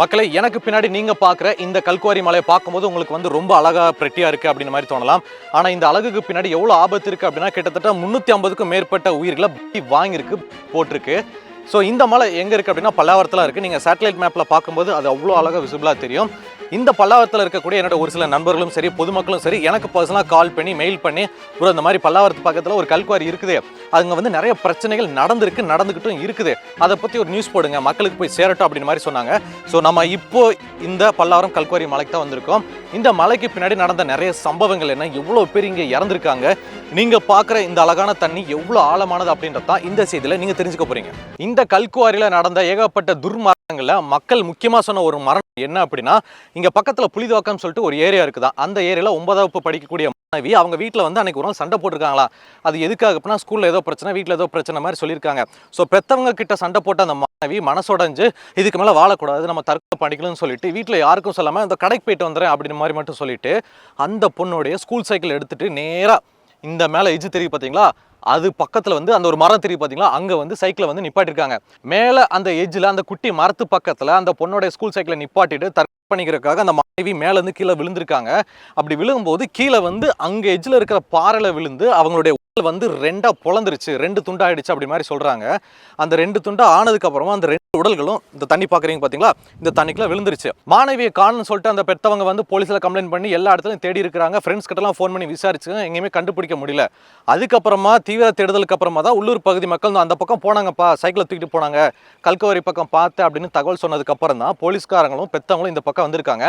மக்களை எனக்கு பின்னாடி நீங்கள் பார்க்குற இந்த கல்குவாரி மலையை பார்க்கும்போது உங்களுக்கு வந்து ரொம்ப அழகா பிரட்டியாக இருக்குது அப்படின்ற மாதிரி தோணலாம். ஆனால் இந்த அழகுக்கு பின்னாடி எவ்வளோ ஆபத்து இருக்குது அப்படின்னா கிட்டத்தட்ட முந்நூற்றி ஐம்பதுக்கும் மேற்பட்ட உயிர்களை வாங்கியிருக்கு போட்டிருக்கு. ஸோ இந்த மலை எங்கே இருக்குது அப்படின்னா பல்லாவரத்தில் இருக்குது நீங்கள் சேட்டலைட் மேப்பில் பார்க்கும்போது அது அவ்வளோ அழகாக விசிபிளாக தெரியும். இந்த பல்லாவரத்தில் இருக்கக்கூடிய என்னோட ஒரு சில நண்பர்களும் சரி பொதுமக்களும் சரி எனக்கு பர்சனலாக கால் பண்ணி மெயில் பண்ணி ப்ரோ இந்த மாதிரி பல்லாவரத்து பக்கத்தில் ஒரு கல்குவாரி இருக்குது. அங்கே வந்து நிறைய பிரச்சனைகள் நடந்திருக்கு நடந்துக்கிட்டும் இருக்குது. அதை பற்றி ஒரு நியூஸ் போடுங்க மக்களுக்கு போய் சேரட்டும் அப்படின்னு மாதிரி சொன்னாங்க. ஸோ நம்ம இப்போ இந்த பல்லாவரம் கல்குவாரி மலைக்கு தான் வந்திருக்கோம். இந்த மலைக்கு பின்னாடி நடந்த நிறைய சம்பவங்கள் என்ன எவ்வளோ பேர் இங்கே இறந்துருக்காங்க நீங்கள் பார்க்குற இந்த அழகான தண்ணி எவ்வளோ ஆழமானது அப்படின்றது தான் இந்த செய்தியில் நீங்கள் தெரிஞ்சுக்க போகிறீங்க இந்த கல்குவாரியில் நடந்த ஏகப்பட்ட துர்மரணங்களில் மக்கள் முக்கியமாக சொன்ன ஒரு மரணம் என்ன அப்படின்னா இங்கே பக்கத்தில் புலிதோக்கம்னு சொல்லிட்டு ஒரு ஏரியா இருக்குதா? அந்த ஏரியாவில் ஒன்பதாம் வகுப்பு படிக்கக்கூடிய மாணவி அவங்க வீட்டில் வந்து அன்றைக்கி ஒரு நாள் சண்டை போட்டிருக்காங்களா? அது எதுக்காக அப்படின்னா ஸ்கூலில் ஏதோ பிரச்சனை வீட்டில் ஏதோ பிரச்சனை மாதிரி சொல்லியிருக்காங்க. ஸோ பெற்றவங்க கிட்ட சண்டை போட்ட அந்த மாணவி மனசோடைஞ்சு இதுக்கு மேலே வாழக்கூடாது நம்ம தற்கொலை பண்ணிக்கலாம்னு சொல்லிட்டு வீட்டில் யாருக்கும் சொல்லாமல் இந்த கடைக்கு போயிட்டு வந்துடுறேன் அப்படின்னு மாதிரி மட்டும் சொல்லிட்டு அந்த பொண்ணுடைய ஸ்கூல் சைக்கிள் எடுத்துகிட்டு நேராக இந்த மேலே எஜ்ஜு தெரியும் பார்த்தீங்களா அது பக்கத்தில் வந்து அந்த ஒரு மரம் தெரியும் பார்த்தீங்களா அங்கே வந்து சைக்கிளை வந்து நிப்பாட்டிருக்காங்க. மேலே அந்த எஜ்ஜில் அந்த குட்டி மரத்து பக்கத்தில் அந்த பொண்ணோட ஸ்கூல் சைக்கிளை நிப்பாட்டிட்டு தற்கொலை பண்ணிக்கிறதுக்காக அந்த மனைவி மேலேருந்து கீழே விழுந்திருக்காங்க. அப்படி விழுகும்போது கீழே வந்து அங்கே எஜ்ஜில் இருக்கிற பாறையில் விழுந்து அவங்களுடைய வந்து ரெண்டா பொழந்துருச்சு ரெண்டு துண்டாயிடுச்சு அப்படி மாதிரி சொல்கிறாங்க அந்த ரெண்டு துண்டா ஆனதுக்கு அப்புறமா அந்த ரெண்டு உடல்களும் இந்த தண்ணி பார்க்குறீங்க பார்த்தீங்களா இந்த தண்ணிக்குலாம் விழுந்துருச்சு. மாணவியை காணும்னு சொல்லிட்டு அந்த பெத்தவங்க வந்து போலீஸில் கம்ப்ளைண்ட் பண்ணி எல்லா இடத்துலையும் தேடி இருக்கிறாங்க. ஃப்ரெண்ட்ஸ் கிட்டலாம் ஃபோன் பண்ணி விசாரிச்சு எங்கேயுமே கண்டுபிடிக்க முடியல. அதுக்கப்புறமா தீவிர தேடுதலுக்கு அப்புறமா தான் உள்ளூர் பகுதி மக்கள் அந்த பக்கம் போனாங்கப்பா சைக்கிளை தூக்கிட்டு போனாங்க. கல்கவரி பக்கம் பார்த்து அப்படின்னு தகவல் சொன்னதுக்கு அப்புறம் தான் போலீஸ்காரங்களும் பெற்றவங்களும் இந்த பக்கம் வந்திருக்காங்க.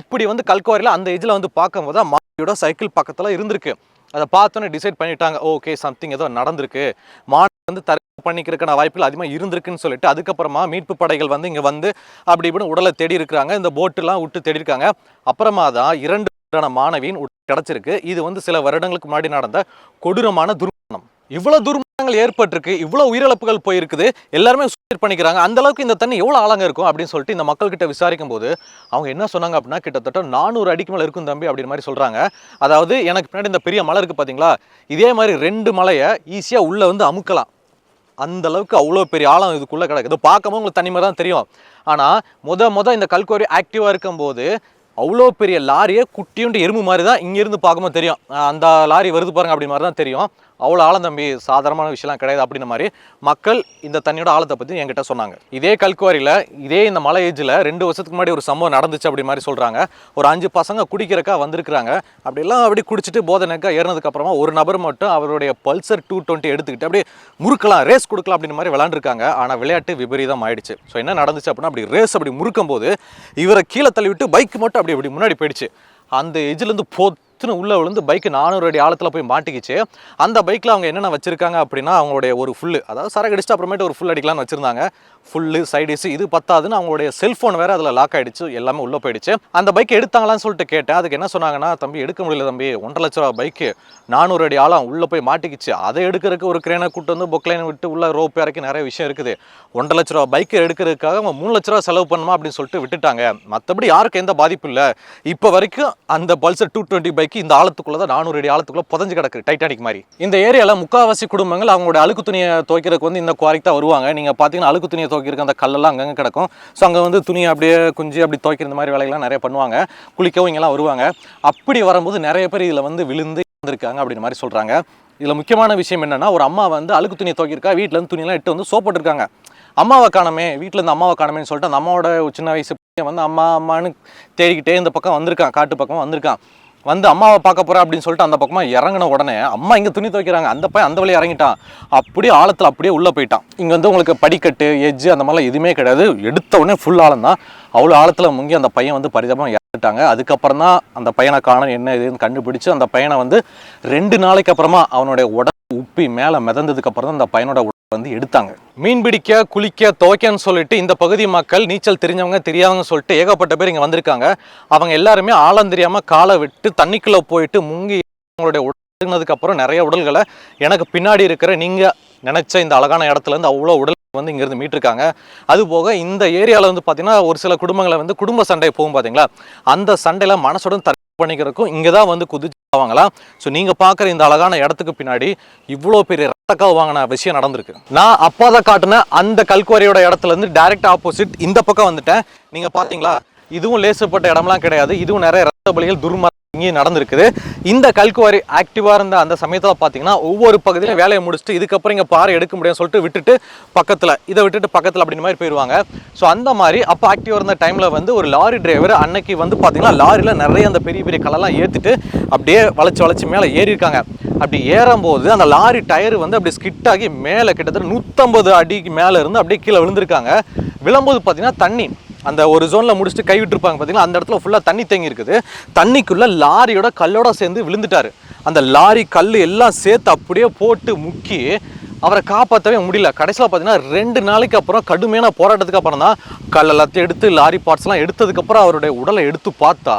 அப்படி வந்து கல்கவரியில் அந்த ஏஜில் வந்து பார்க்கும்போது மாணவியோட சைக்கிள் பக்கத்தில் இருந்திருக்கு. அதை பார்த்தோன்னே டிசைட் பண்ணிட்டாங்க ஓகே சம்திங் ஏதோ நடந்திருக்கு. மாநில வந்து தற்கொலை பண்ணிக்கிறதுக்கான வாய்ப்புகள் அதிகமாக இருந்திருக்குன்னு சொல்லிட்டு அதுக்கப்புறமா மீட்பு படைகள் வந்து இங்கே வந்து அப்படி இப்படின்னு உடலை தேடி இருக்கிறாங்க. இந்த போட்டுலாம் விட்டு தேடி இருக்காங்க. அப்புறமா தான் இரண்டு வயதான மாணவியின் கிடைச்சிருக்கு. இது வந்து சில வருடங்களுக்கு முன்னாடி நடந்த கொடூரமான துர்மரணம் இவ்வளவு துர்மரணங்கள் ஏற்பட்டிருக்கு இவ்வளோ உயிரிழப்புகள் போயிருக்குது எல்லாருமே சூசைட் பண்ணிக்கிறாங்க. அந்த அளவுக்கு இந்த தண்ணி எவ்வளோ ஆழங்க இருக்கும் அப்படின்னு சொல்லிட்டு இந்த மக்கள்கிட்ட விசாரிக்கும் போது அவங்க என்ன சொன்னாங்க அப்படின்னா கிட்டத்தட்ட நானூறு அடிக்கு மேலே இருக்கும் தம்பி அப்படின்னு மாதிரி சொல்கிறாங்க அதாவது எனக்கு பின்னாடி இந்த பெரிய மலை இருக்குது பார்த்தீங்களா இதே மாதிரி ரெண்டு மலையை ஈஸியாக உள்ளே வந்து அமுக்கலாம். அந்த அளவுக்கு அவ்வளோ பெரிய ஆழம் இதுக்குள்ளே கிடக்குது பார்க்கும்போது உங்களுக்கு தனி மாதிரி தான் தெரியும். ஆனால் முத முத இந்த கல்குவாரி ஆக்டிவாக இருக்கும்போது அவ்வளோ பெரிய லாரியை குட்டியுண்டு எறும்பு மாதிரி தான் இங்கேருந்து பார்க்கும்போது தெரியும். அந்த லாரி வருது பாருங்க அப்படி மாதிரி தான் தெரியும். அவ்வளோ ஆழம் தம்பி சாதாரணமான விஷயம்லாம் கிடையாது அப்படின்ற மாதிரி மக்கள் இந்த தண்ணியோட ஆழத்தை பற்றி என்கிட்ட சொன்னாங்க. இதே கல்குவாரியில் இதே இந்த மலை ஏஜில் ரெண்டு வருஷத்துக்கு முன்னாடி ஒரு சம்பவம் நடந்துச்சு அப்படி மாதிரி சொல்கிறாங்க ஒரு அஞ்சு பசங்க குடிக்கிறக்கா வந்திருக்கிறாங்க. அப்படிலாம் அப்படி குடிச்சிட்டு போதனைக்கா ஏறினதுக்கப்புறமா ஒரு நபர் மட்டும் அவருடைய பல்சர் டூ டுவெண்ட்டி எடுத்துக்கிட்டு அப்படியே முறுக்கலாம் ரேஸ் கொடுக்கலாம் அப்படின்ற மாதிரி விளாண்டுருக்காங்க ஆனால் விளையாட்டு விபரீதம் ஆயிடுச்சு. ஸோ என்ன நடந்துச்சு அப்படின்னா அப்படி ரேஸ் அப்படி முறுக்கும் போது இவரை கீழே தள்ளி விட்டு பைக் மட்டும் அப்படி அப்படி முன்னாடி போயிடுச்சு. அந்த எஜ்ஜிலேருந்து பொத்துன்னு உள்ளே விழுந்து பைக்கு நானூறு அடி ஆழத்தில் போய் மாட்டிக்கிச்சு. அந்த பைக்கில் அவங்க என்னென்ன வச்சிருக்காங்க அப்படின்னா அவங்களுடைய ஒரு ஃபுல்லு அதாவது சரக்கு அடிச்சுட்டு அப்புறமேட்டு ஒரு ஃபுல் அடிக்கலாம்னு வச்சிருந்தாங்க. ஃபுல்லு சைடிஸ் இது பத்தாதுன்னு அவங்களுடைய செல்ஃபோன் வேறு அதில் லாக் ஆகிடுச்சு எல்லாமே உள்ளே போயிடுச்சு. அந்த பைக் எடுத்தாங்களான்னு சொல்லிட்டு கேட்டேன். அதுக்கு என்ன சொன்னாங்கன்னா தம்பி எடுக்க முடியல தம்பி. ஒன்றரை லட்ச ரூபா பைக்கு நானூறு அடி ஆழம் உள்ளே போய் மாட்டிக்கிச்சு. அதை எடுக்கிறதுக்கு ஒரு கிரேனை கூட்டு வந்து பொக்லைன் விட்டு உள்ள ரோப் இறக்கி நிறைய விஷயம் இருக்குது. ஒன்றரை லட்ச ரூபா பைக்கை எடுக்கிறதுக்காக அவங்க மூணு லட்ச ரூபா செலவு பண்ணுமா? அப்படின்னு சொல்லிட்டு விட்டுட்டாங்க. மற்றபடி யாருக்கும் எந்த பாதிப்பு இல்லை. இப்போ வரைக்கும் அந்த பல்சர் டூ டுவெண்ட்டி பைக் இந்த ஆழத்துக்குள்ள தான் நானூறு அடி ஆழத்துக்குள்ள புதஞ்சு கிடக்கு டைட்டானிக் மாதிரி. இந்த ஏரியாவில் முக்காவாசி குடும்பங்கள் அவங்களோட அழுக்கு துணியை துவைக்கிறதுக்கு வந்து இந்த குவாரிக்கு தான் வருவாங்க. நீங்கள் பார்த்தீங்கன்னா அழுக்கு துணியை துவைக்கிறதுக்கு அந்த கல்லெல்லாம் அங்கங்கே கிடக்கும். ஸோ அங்கே வந்து துணியை அப்படியே குஞ்சு அப்படி துவைக்கிற இந்த மாதிரி வேலைகள்லாம் நிறைய பண்ணுவாங்க. குளிக்கவும் இங்கெல்லாம் வருவாங்க. அப்படி வரும்போது நிறைய பேர் இதில் வந்து விழுந்து இருந்திருக்காங்க அப்படின்னு மாதிரி சொல்கிறாங்க இதில் முக்கியமான விஷயம் என்னென்னா ஒரு அம்மா வந்து அழுக்கு துணியை துவைக்கிருக்கா வீட்டிலேருந்து துணியெல்லாம் இட்டு வந்து சோப்பிட்டுருக்காங்க அம்மாவை காணமே வீட்டில் இருந்து அம்மாவை காணமேன்னு சொல்லிட்டு அந்த அம்மாவோட சின்ன வயசு வந்து அம்மா அம்மான்னு தேடிக்கிட்டே இந்த பக்கம் வந்திருக்கான் காட்டு பக்கம் வந்திருக்கான். வந்து அம்மாவை பார்க்க போகிறேன் அப்படின்னு சொல்லிட்டு அந்த பக்கமாக இறங்கின உடனே அம்மா இங்கே துணி துவைக்கிறாங்க. அந்த பையன் அந்த வழியா இறங்கிட்டான். அப்படியே ஆழத்தில் அப்படியே உள்ளே போயிட்டான். இங்கே வந்து உங்களுக்கு படிக்கட்டு எஜ்ஜு அந்த மாதிரிலாம் எதுவுமே கிடையாது. எடுத்த உடனே ஃபுல் ஆழம் தான். அவ்வளோ ஆழத்தில் முங்கி அந்த பையன் வந்து பரிதாபம் இறந்துட்டாங்க. அதுக்கப்புறம் தான் அந்த பையனை காண என்ன இதுன்னு கண்டுபிடிச்சு அந்த பையனை வந்து ரெண்டு நாளைக்கு அப்புறமா அவனுடைய உடல் உப்பி மேலே மிதந்ததுக்கு அப்புறம் தான் அந்த பையனோட வந்து எடுத்தாங்க. மீன் பிடிக்க குளிக்க துவைக்கன்னு சொல்லிட்டு இந்த பகுதி மக்கள் நீச்சல் தெரிஞ்சவங்க தெரியாதவங்க சொல்லிட்டு ஏகப்பட்ட பேர் இங்கே வந்திருக்காங்க. அவங்க எல்லாருமே ஆழம் தெரியாமல் காலை விட்டு தண்ணிக்குள்ளே போயிட்டு முங்கி அவங்களுடைய உடனதுக்கப்புறம் நிறைய உடல்களை எனக்கு பின்னாடி இருக்கிற நீங்கள் நினச்ச இந்த அழகான இடத்துல இருந்து அவ்வளோ உடல் வந்து இங்கேருந்து மீட்டிருக்காங்க. அது போக இந்த ஏரியாவில் வந்து பார்த்தீங்கன்னா ஒரு சில குடும்பங்களை வந்து குடும்ப சண்டை போகும் பார்த்தீங்களா அந்த சண்டையில் மனசுடன் பண்ணிக்கிறதுக்கும் இங்கே தான் வந்து குதிச்சாவாங்களா வாங்கலாம் ஸோ நீங்கள் பார்க்குற இந்த அழகான இடத்துக்கு பின்னாடி இவ்வளோ பெரிய ரத்தக்காவு வாங்கின விஷயம் நடந்திருக்கு. நான் அப்பா தான் காட்டின அந்த கல்குவாரியோட இடத்துல இருந்து டைரக்ட் ஆப்போசிட் இந்த பக்கம் வந்துட்டேன். நீங்கள் பார்த்தீங்களா? இதுவும் லேசப்பட்ட இடம்லாம் கிடையாது. இதுவும் நிறைய ரத்த பலிகள் துர்ம இங்கேயும் நடந்திருக்குது. இந்த கல்குவாரி ஆக்டிவாக இருந்த அந்த சமயத்தில் பார்த்தீங்கன்னா ஒவ்வொரு பகுதியிலும் வேலையை முடிச்சுட்டு இதுக்கப்புறம் இங்கே பாறை எடுக்க முடியும்னு சொல்லிட்டு விட்டுட்டு பக்கத்தில் இதை விட்டுட்டு பக்கத்தில் அப்படின்ற மாதிரி போயிடுவாங்க ஸோ அந்த மாதிரி அப்போ ஆக்டிவாக இருந்த டைமில் வந்து ஒரு லாரி டிரைவர் அன்னைக்கு வந்து பார்த்தீங்கன்னா லாரியில் நிறைய அந்த பெரிய பெரிய கலெல்லாம் ஏற்றிட்டு அப்படியே வளைச்சு வளைச்சு மேலே ஏறியிருக்காங்க. அப்படி ஏறும்போது அந்த லாரி டயர் வந்து அப்படி ஸ்கிட் ஆகி மேலே கிட்டத்தட்ட நூற்றம்பது அடிக்கு மேலே இருந்து அப்படியே கீழே விழுந்திருக்காங்க. விழும்போது பார்த்தீங்கன்னா தண்ணி அந்த ஒரு ஜோனில் முடிச்சுட்டு கை விட்டுருப்பாங்க பார்த்தீங்களா அந்த இடத்துல ஃபுல்லாக தண்ணி தேங்கி இருக்குது. தண்ணிக்குள்ளே லாரியோட கல்லோட சேர்ந்து விழுந்துட்டாரு. அந்த லாரி கல் எல்லாம் சேர்த்து அப்படியே போட்டு முக்கி அவரை காப்பாற்றவே முடியல. கடைசியில் பார்த்தீங்கன்னா ரெண்டு நாளைக்கு அப்புறம் கடுமையான போராட்டத்துக்கு அப்புறம் தான் கல் எல்லாத்தையும் எடுத்து லாரி பார்ட்ஸ்லாம் எடுத்ததுக்கப்புறம் அவருடைய உடலை எடுத்து பார்த்தா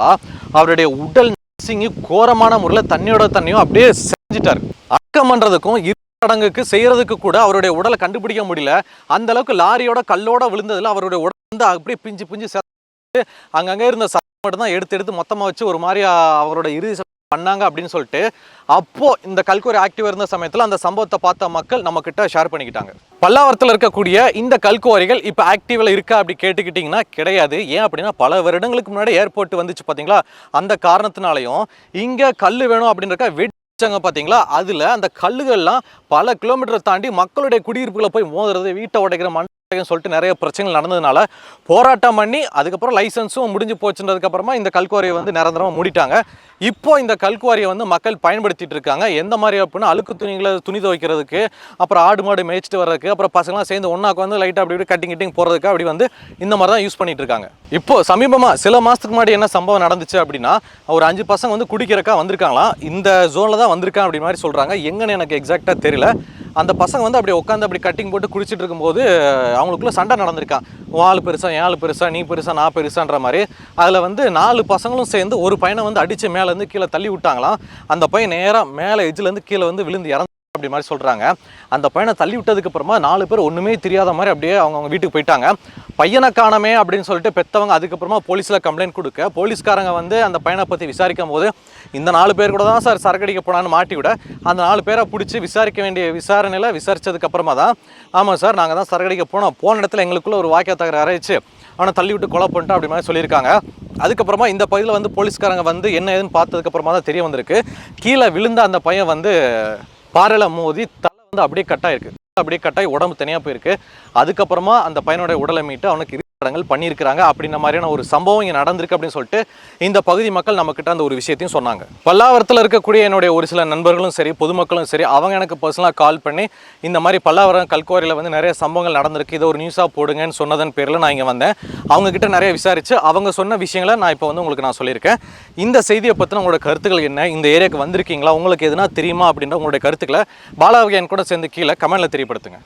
அவருடைய உடல் நசிங்கி கோரமான முறையில் தண்ணியோட தண்ணியும் அப்படியே செஞ்சிட்டார். அடக்கம் பண்ணுறதுக்கும் சடங்குக்கு செய்கிறதுக்கு கூட அவருடைய உடலை கண்டுபிடிக்க முடியல. அந்த அளவுக்கு லாரியோட கல்லோட விழுந்ததில் அவருடைய உடல் வந்து அப்படியே பிஞ்சு பிஞ்சு செத்து அங்கங்கே இருந்த சத்தம் மட்டும்தான் எடுத்து எடுத்து மொத்தமாக வச்சு ஒரு மாதிரி அவரோட இறுதி பண்ணாங்க அப்படின்னு சொல்லிட்டு அப்போது இந்த கல்குரி ஆக்டிவ் இருந்த சமயத்தில் அந்த சம்பவத்தை பார்த்த மக்கள் நம்மக்கிட்ட ஷேர் பண்ணிக்கிட்டாங்க. பல்லாவரத்தில் இருக்கக்கூடிய இந்த கல்குவாரிகள் இப்போ ஆக்டிவில் இருக்கா அப்படி கேட்டுக்கிட்டிங்கன்னா கிடையாது. ஏன் அப்படின்னா பல வருடங்களுக்கு முன்னாடி ஏர்போர்ட் வந்துச்சு பார்த்தீங்களா அந்த காரணத்தினாலையும் இங்கே கல் வேணும் அப்படின்றக்க வெடிச்சாங்க பார்த்தீங்களா அதில் அந்த கல்லுகள்லாம் பல கிலோமீட்டர் தாண்டி மக்களுடைய குடியிருப்புகளை போய் மோதுறது வீட்டை உடைக்கிற மண் சொல்லிட்டு நிறைய பிரச்சனைகள் நடந்ததுனால போராட்டம் பண்ணி அதுக்கப்புறம் லைசன்ஸும் முடிஞ்சு போச்சுன்றதுக்கப்புறமா இந்த கல்குவாரியை வந்து நிரந்தரமாக மூடிட்டாங்க. இப்போ இந்த கல்குவாரியை வந்து மக்கள் பயன்படுத்திட்டு இருக்காங்க. எந்த மாதிரி அப்படின்னா அழுக்கு துணிகளை துணி துவைக்கிறதுக்கு அப்புறம் ஆடு மாடு மேய்ச்சிட்டு வர்றதுக்கு அப்புறம் பசங்களாம் சேர்ந்து ஒன்றாக்கு வந்து லைட்டாக அப்படி இப்படி கட்டிங் கிட்டிங் போகிறதுக்கு அப்படி வந்து இந்த மாதிரி தான் யூஸ் பண்ணிட்டு இருக்காங்க. இப்போ சமீபமாக சில மாதத்துக்கு முன்னாடி என்ன சம்பவம் நடந்துச்சு அப்படின்னா ஒரு அஞ்சு பசங்க வந்து குடிக்கிறக்கா வந்திருக்காங்களாம். இந்த ஜோனில் தான் வந்திருக்கான் அப்படி மாதிரி சொல்கிறாங்க எங்கன்னு எனக்கு எக்ஸாக்டாக தெரியல. அந்த பசங்க வந்து அப்படியே உட்காந்து அப்படி கட்டிங் போட்டு குடிச்சிட்டு இருக்கும்போது அவங்களுக்குள்ள சண்டை நடந்திருக்கான் உன் ஆள் பெருசா ஏழு ஆள் பெருசா நீ பெருசா நான் பெருசான்ற மாதிரி. அதில் வந்து நாலு பசங்களும் சேர்ந்து ஒரு பையனை வந்து அடித்து மேலேருந்து கீழே தள்ளி விட்டாங்களாம். அந்த பையன் நேராக மேலே எஜ்ஜிலேருந்து கீழே வந்து விழுந்து இறந்து அப்படி மாதிரி சொல்கிறாங்க அந்த பையனை தள்ளி விட்டதுக்கு அப்புறமா நாலு பேர் ஒன்றுமே தெரியாத மாதிரி அப்படியே அவங்க அவங்க வீட்டுக்கு போயிட்டாங்க. பையனை காணமே அப்படின்னு சொல்லிட்டு பெற்றவங்க அதுக்கப்புறமா போலீஸில் கம்ப்ளைண்ட் கொடுக்க போலீஸ்காரங்க வந்து அந்த பையனை பற்றி விசாரிக்கும் போது இந்த நாலு பேர் கூட தான் சார் சரக்கடிக்க போனான்னு மாட்டி விட அந்த நாலு பேரை பிடிச்சி விசாரிக்க வேண்டிய விசாரணையில் விசாரிச்சதுக்கு அப்புறமா தான் ஆமாம் சார் நாங்கள் தான் சரக்கடிக்க போனோம். போன இடத்துல எங்களுக்குள்ள ஒரு வாக்கிய தகர அரைச்சு அவனை தள்ளி விட்டு கொலை பண்ணிட்டோம் அப்படி மாதிரி சொல்லியிருக்காங்க. அதுக்கப்புறமா இந்த பகுதியில் வந்து போலீஸ்காரங்க வந்து என்ன ஏதுன்னு பார்த்ததுக்கப்புறமா தான் தெரிய வந்திருக்கு. கீழே விழுந்த அந்த பையன் வந்து பாறையில் மோதி தலை வந்து அப்படியே கட்டாயிருக்கு அப்படியே கட்டாயி உடம்பு தனியாக போயிருக்கு. அதுக்கப்புறமா அந்த பையனுடைய உடலை மீட்டு அவனுக்கு படங்கள் பண்ணியிருக்கிறாங்க. அப்படின்ற மாதிரியான ஒரு சம்பவம் இங்கே நடந்திருக்கு அப்படின்னு சொல்லிட்டு இந்த பகுதி மக்கள் நம்மக்கிட்ட அந்த ஒரு விஷயத்தையும் சொன்னாங்க. பல்லாவரத்தில் இருக்கக்கூடிய என்னுடைய ஒரு சில நண்பர்களும் சரி பொதுமக்களும் சரி அவங்க எனக்கு பர்சனலாக கால் பண்ணி இந்த மாதிரி பல்லாவரம் கல்குவாரியில் வந்து நிறைய சம்பவங்கள் நடந்திருக்கு. இதை ஒரு நியூஸாக போடுங்கன்னு சொன்னதன் பேரில் நான் இங்கே வந்தேன். அவங்கக்கிட்ட நிறைய விசாரித்து அவங்க சொன்ன விஷயங்களை நான் இப்போ வந்து உங்களுக்கு நான் சொல்லியிருக்கேன். இந்த செய்தியை பற்றின உங்களோட கருத்துக்கள் என்ன? இந்த ஏரியாவுக்கு வந்திருக்கீங்களா? உங்களுக்கு எதுனா தெரியுமா? அப்படின்ற உங்களுடைய கருத்துக்களை பாலாவகையன் கூட சேர்ந்து கீழே கமெண்ட்டில் தெரியப்படுத்துங்க.